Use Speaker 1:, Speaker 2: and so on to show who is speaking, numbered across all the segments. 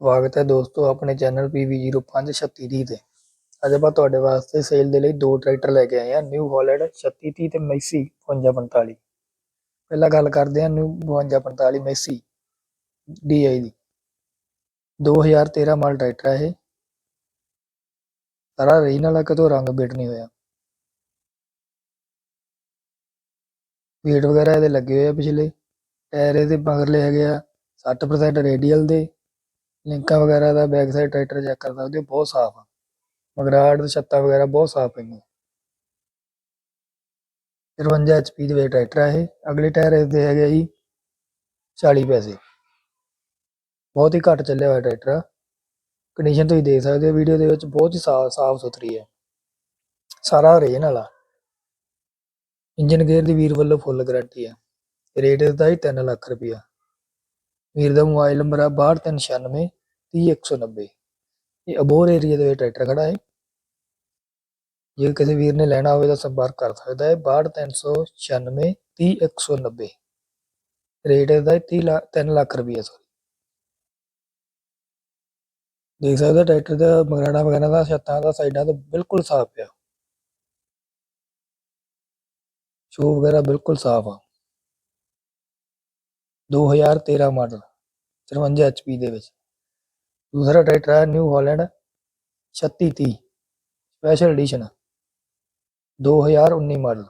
Speaker 1: ਸਵਾਗਤ ਹੈ ਦੋਸਤੋ ਆਪਣੇ ਚੈਨਲ PV053630 ਤੇ। ਅੱਜ ਆਪਾਂ ਤੁਹਾਡੇ ਵਾਸਤੇ ਸੇਲ ਦੇ ਲਈ ਦੋ ਟਰੈਕਟਰ ਲੈ ਕੇ ਆਏ ਹਾਂ ਨਿਊ ਹਾਲੈਂਡ 3630 ਤੇ ਮੈਸੀ 5545 ਪਹਿਲਾਂ ਗੱਲ ਕਰਦੇ ਹਾਂ ਨਿਊ 5245 ਮੈਸੀ DI ਦੀ। 2013 ਮਾਡਲ ਟਰੈਕਟਰ ਹੈ ਇਹ। ਸਾਰਾ ਰੀਜਨਲ ਹੈ ਕਿਤੋਂ ਰੰਗ ਬੇਟ ਨਹੀਂ ਹੋਇਆ। ਵੀਟ ਵਗੈਰਾ ਇਹਦੇ ਲੱਗੇ ਹੋਏ ਆ ਪਿਛਲੇ। ਟਾਇਰ ਇਹਦੇ ਮਗਰਲੇ ਹੈਗੇ ਆ 60% ਰੇਡੀਅਲ ਦੇ। ਲਿੰਕਾਂ ਵਗੈਰਾ ਦਾ ਬੈਕ ਸਾਈਡ ਟਰੈਕਟਰ ਚੈੱਕ ਕਰ ਸਕਦੇ ਹੋ ਬਹੁਤ ਸਾਫ਼ ਆ। ਮਗਰਾੜ ਤੇ ਛੱਤਾਂ ਵਗੈਰਾ ਬਹੁਤ ਸਾਫ਼ ਪਈਆਂ। 53 HP ਦੇ ਟਰੈਕਟਰ ਆ ਇਹ। ਅਗਲੇ ਟਾਇਰ ਇਹਦੇ ਹੈਗੇ ਜੀ 40 ਪੈਸੇ। ਬਹੁਤ ਹੀ ਘੱਟ ਚੱਲਿਆ ਹੋਇਆ ਟਰੈਕਟਰ ਆ। ਕੰਡੀਸ਼ਨ ਤੁਸੀਂ ਦੇਖ ਸਕਦੇ ਹੋ ਵੀਡੀਓ ਦੇ ਵਿੱਚ ਬਹੁਤ ਹੀ ਸਾਫ਼ ਸਾਫ਼ ਸੁਥਰੀ ਹੈ ਸਾਰਾ ਰੇਨ ਵਾਲਾ ਇੰਜਨ ਗੇਅਰ ਦੀ ਵੀਰ ਵੱਲੋਂ ਫੁੱਲ ਗਾਰੰਟੀ ਹੈ ਰੇਟ ਦਾ ਹੀ 3 ਲੱਖ ਰੁਪਇਆ। ਵੀਰ ਦਾ ਮੋਬਾਈਲ ਨੰਬਰ ਆ 6296 30190 ਇਹ ਅਬੋਰ ਏਰੀਆ ਦੇ ਵਿੱਚ ਟਰੈਕਟਰ ਖੜਾ ਹੈ। ਜੇ ਕਿਸੇ ਵੀਰ ਨੇ ਲੈਣਾ ਹੋਵੇ ਤਾਂ ਸੰਪਰਕ ਕਰ ਸਕਦਾ ਹੈ। 6296 30190 ਰੇਟ ਦਾ 30 ਲੱਖ 3 ਲੱਖ ਰੁਪਇਆ ਸੋਰੀ ਦੇਖ ਸਕਦੇ ਹੋ ਟਰੈਕਟਰ ਦਾ ਮਗਰਾੜਾ ਵਗੈਰਾ ਦਾ, ਛੱਤਾਂ ਦਾ, ਸਾਈਡਾਂ ਤੋਂ ਬਿਲਕੁਲ ਸਾਫ਼ ਪਿਆ। ਸ਼ੋ ਵਗੈਰਾ ਬਿਲਕੁਲ ਸਾਫ਼ ਆ। 2013 ਮਾਡਲ 53 HP ਦੇ ਵਿੱਚ। ਦੂਸਰਾ ਟਰੈਕਟਰ ਹੈ new Holland 3630 special edition 2019 model.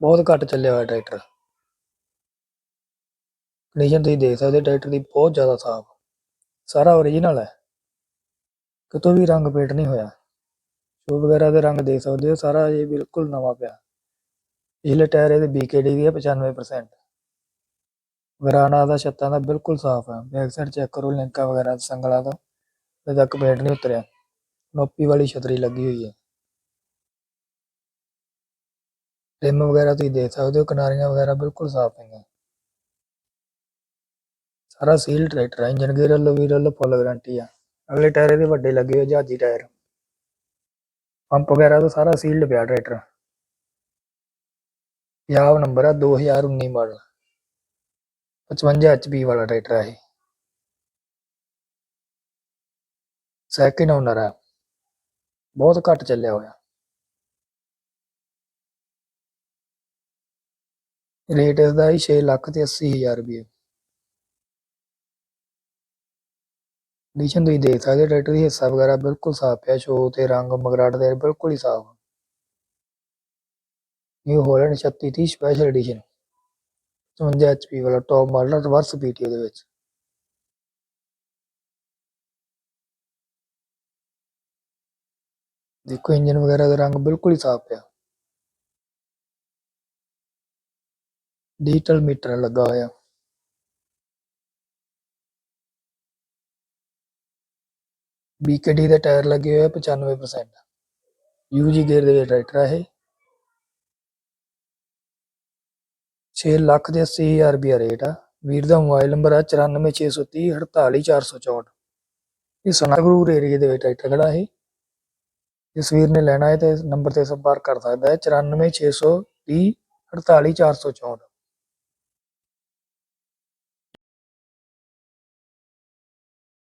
Speaker 1: ਬਹੁਤ ਘੱਟ ਚੱਲਿਆ ਹੋਇਆ ਟਰੈਕਟਰ। ਕੰਡੀਸ਼ਨ ਤੁਸੀਂ ਦੇਖ ਸਕਦੇ ਹੋ, ਟਰੈਕਟਰ ਦੀ ਬਹੁਤ ਜ਼ਿਆਦਾ ਸਾਫ਼। ਸਾਰਾ ਓਰੀਜਨਲ ਹੈ। ਕਿਤੋਂ ਵੀ ਰੰਗ ਪੇਟ ਨਹੀਂ ਹੋਇਆ। ਸ਼ੋ ਵਗੈਰਾ ਦੇ ਰੰਗ ਦੇਖ ਸਕਦੇ ਹੋ, ਸਾਰਾ ਇਹ ਬਿਲਕੁਲ ਨਵਾਂ ਪਿਆ। ਪਿਛਲੇ ਟਾਇਰ ਇਹਦੇ BKD ਦੀ ਹੈ 95% ਵਰਾਨਾ ਦਾ ਛੱਤਾਂ ਦਾ ਬਿਲਕੁਲ ਸਾਫ਼ ਹੈ। ਬੈਕ ਸਾਈਡ ਚੈੱਕ ਕਰੋ, ਲਿੰਕਾਂ ਵਗੈਰਾ ਸੰਗਲਾ ਦਾ। ਅਜੇ ਤੱਕ ਪੇਂਟ ਨਹੀਂ ਉਤਰਿਆ। ਨੋਪੀ ਵਾਲੀ ਛਤਰੀ ਲੱਗੀ ਹੋਈ ਹੈ। ਰਿਮ ਵਗੈਰਾ ਤੁਸੀਂ ਦੇਖ ਸਕਦੇ ਹੋ, ਕਿਨਾਰੀਆਂ ਵਗੈਰਾ ਬਿਲਕੁਲ ਸਾਫ਼ ਪਈਆਂ। ਸਾਰਾ ਸੀਲ ਟਰੈਕਟਰ ਹੈ। ਇੰਜਨ ਗੇਅਰ ਵੱਲੋਂ ਵੀਰ ਫੁੱਲ ਗਾਰੰਟੀ ਆ। ਅਗਲੇ ਟਾਇਰ ਇਹਦੇ ਵੱਡੇ ਲੱਗੇ ਹੋਏ, ਜਹਾਜ਼ੀ ਟਾਇਰ। ਪੰਪ ਵਗੈਰਾ ਤੋਂ ਸਾਰਾ ਸੀਲਡ ਪਿਆ ਟਰੈਕਟਰ। ਪੰਜਾਬ ਨੰਬਰ ਆ 2019 ਮਾਡਲ 55 HP ਵਾਲਾ ਟਰੈਕਟਰ ਹੈ ਇਹ। ਸੈਕਿੰਡ ਓਨਰ ਹੈ ਬਹੁਤ ਘੱਟ ਚੱਲਿਆ ਹੋਇਆ। ਰੇਟ ਇਸ ਦਾ ਹੀ 6 ਲੱਖ ਤੇ 80 ਹਜ਼ਾਰ ਰੁਪਏ। ਕੰਡੀਸ਼ਨ ਤੁਸੀਂ ਦੇਖ ਸਕਦੇ ਹੋ, ਟਰੈਕਟਰ ਦੀ ਹਿੱਸਾ ਵਗੈਰਾ ਬਿਲਕੁਲ ਸਾਫ਼ ਪਿਆ ਸ਼ੋ ਤੇ ਰੰਗ, ਮਗਰਾਟ ਦੇ ਬਿਲਕੁਲ ਹੀ ਸਾਫ਼। New Holland 3630 special edition 55 HP ਵਾਲਾ ਟੌਪ ਮਾਡਲ ਰਿਵਰਸ ਪੀਟੀਓ ਦੇ ਵਿੱਚ। ਦੇਖੋ ਇੰਜਨ ਵਗੈਰਾ ਦਾ ਰੰਗ ਬਿਲਕੁਲ ਹੀ ਸਾਫ਼ ਪਿਆ। ਡਿਜੀਟਲ ਮੀਟਰ ਲੱਗਾ ਹੋਇਆ। BKD ਦੇ ਟਾਇਰ ਲੱਗੇ ਹੋਏ ਆ 95% ਯੂਜੀ ਗੇਅਰ ਦੇ ਟਰੈਕਟਰ ਹੈ ਇਹ 6 ਲੱਖ ਦੇ 80 ਹਜ਼ਾਰ ਰੁਪਇਆ ਰੇਟ ਆ। ਵੀਰ ਦਾ ਮੋਬਾਈਲ ਨੰਬਰ ਆ 94630 48464 ਇਹ ਸਨਾਗਰੂਰ ਏਰੀਆ ਦੇ ਵਿੱਚ ਟਰੈਕਟਰ ਖੜਾ ਹੈ ਜਿਸ ਵੀਰ ਨੇ ਲੈਣਾ ਹੈ ਤੇ ਇਸ ਨੰਬਰ ਤੇ ਸੰਪਰਕ ਕਰ ਸਕਦਾ ਹੈ 94630 48464